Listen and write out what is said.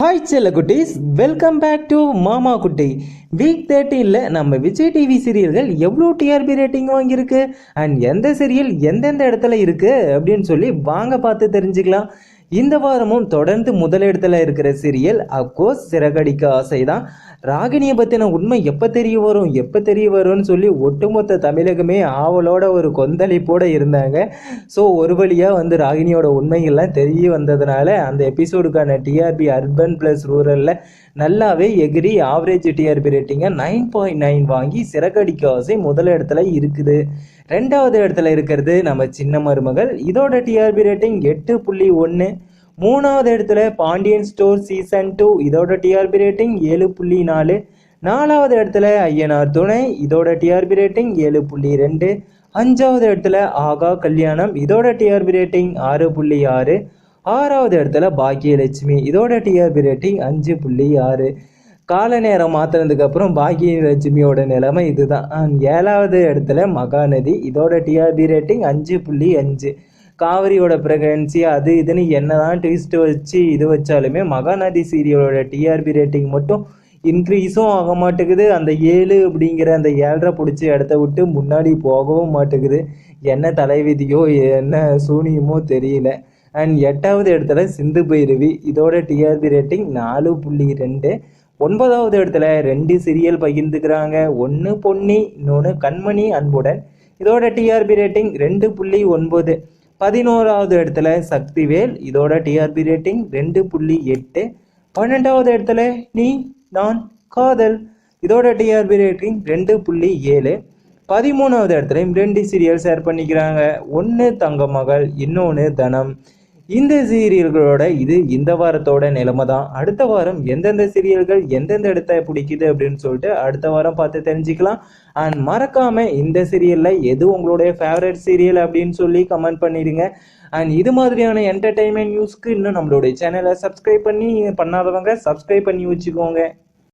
Hi செல்ல குட்டீஸ். Welcome back to மாமா குட்டி. வீக் தேர்ட்டீனில் நம்ம விஜய் டிவி சீரியல்கள் எவ்வளோ டிஆர்பி ரேட்டிங் வாங்கியிருக்கு? அண்ட் எந்த சீரியல் எந்தெந்த இடத்துல இருக்குது அப்படின்னு சொல்லி வாங்க பார்த்து தெரிஞ்சுக்கலாம். இந்த வாரமும் தொடர்ந்து முதலிடத்தில் இருக்கிற சீரியல் அப்கோர்ஸ் சிறகடிக்க ஆசை தான் ராகினியை பற்றின உண்மை எப்போ தெரிய வரும்? எப்போ தெரிய வரும்னு சொல்லி ஒட்டுமொத்த தமிழகமே ஆவலோட ஒரு கொந்தளிப்போட இருந்தாங்க. ஸோ ஒரு வழியாக வந்து ராகினியோட உண்மைகள்லாம் தெரிய வந்ததுனால அந்த எபிசோடுக்கான டிஆர்பி அர்பன் ப்ளஸ் ரூரலில் நல்லாவே எகிரி ஆவரேஜ் டிஆர்பி ரேட்டிங்கை நைன் பாயிண்ட் நைன் வாங்கி சிறகடிக்க ஆசை முதல் இடத்துல இருக்குது. ரெண்டாவது இடத்துல இருக்கிறது நம்ம சின்ன மருமகள். இதோட டிஆர்பி ரேட்டிங் எட்டு புள்ளி ஒன்று மூணாவது இடத்துல பாண்டியன் ஸ்டோர் சீசன் டூ இதோட டிஆர்பி ரேட்டிங் ஏழு புள்ளி நாலு. நாலாவது இடத்துல ஐயனார் துணை இதோட டிஆர்பி ரேட்டிங் ஏழு புள்ளி ரெண்டு. அஞ்சாவது இடத்துல ஆகா கல்யாணம் இதோட டிஆர்பி ரேட்டிங் ஆறு புள்ளி ஆறு. ஆறாவது இடத்துல பாக்கியலட்சுமி இதோட டிஆர்பி ரேட்டிங் அஞ்சு புள்ளி ஆறு. கால நேரம் மாற்றினதுக்கப்புறம் பாக்கியலட்சுமியோட நிலைமை இதுதான். ஏழாவது இடத்துல மகாநதி இதோட டிஆர்பி ரேட்டிங் அஞ்சு புள்ளி அஞ்சு. காவிரியோட ப்ரெக்னன்சி அது இதுன்னு என்னதான் ட்விஸ்ட் வச்சு இது வச்சாலுமே மகாநதி சீரியலோட டிஆர்பி ரேட்டிங் மட்டும் இன்க்ரீஸும் ஆக மாட்டேங்குது. அந்த ஏழு அப்படிங்கிற அந்த ஏழரை பிடிச்சி இடத்த விட்டு முன்னாடி போகவும் மாட்டேங்குது. என்ன தலைவிதியோ என்ன சூனியமோ தெரியல. அண்ட் எட்டாவது இடத்துல சிந்து பைரவி. இதோட டிஆர்பி ரேட்டிங் நாலு புள்ளி ரெண்டு. ஒன்பதாவது இடத்துல ரெண்டு சீரியல் பகிர்ந்துக்கிறாங்க. ஒன்று பொன்னி இன்னொன்று கண்மணி அன்புடன். இதோட டிஆர்பி ரேட்டிங் ரெண்டு புள்ளி ஒன்பது. பதினோராவது இடத்துல சக்திவேல் இதோட டிஆர்பி ரேட்டிங் ரெண்டு புள்ளி எட்டு. பன்னெண்டாவது இடத்துல நீ நான் காதல் இதோட டிஆர்பி ரேட்டிங் ரெண்டு புள்ளி ஏழு. பதிமூணாவது இடத்துலையும் ரெண்டு சீரியல் ஷேர் பண்ணிக்கிறாங்க. ஒன்று தங்க மகள் இன்னொன்று தனம். இந்த சீரியல்களோட இது இந்த வாரத்தோட நிலைமை தான் அடுத்த வாரம் எந்தெந்த சீரியல்கள் எந்தெந்த இடத்த பிடிக்குது அப்படின்னு சொல்லிட்டு அடுத்த வாரம் பார்த்து தெரிஞ்சுக்கலாம். அண்ட் மறக்காம இந்த சீரியல்ல எது உங்களுடைய ஃபேவரட் சீரியல் அப்படின்னு சொல்லி கமெண்ட் பண்ணிடுங்க. அண்ட் இது மாதிரியான என்டர்டைன்மெண்ட் நியூஸ்க்கு இன்னும் நம்மளுடைய சேனலை சப்ஸ்கிரைப் பண்ணி பண்ணாதவங்க சப்ஸ்கிரைப் பண்ணி வச்சுக்கோங்க.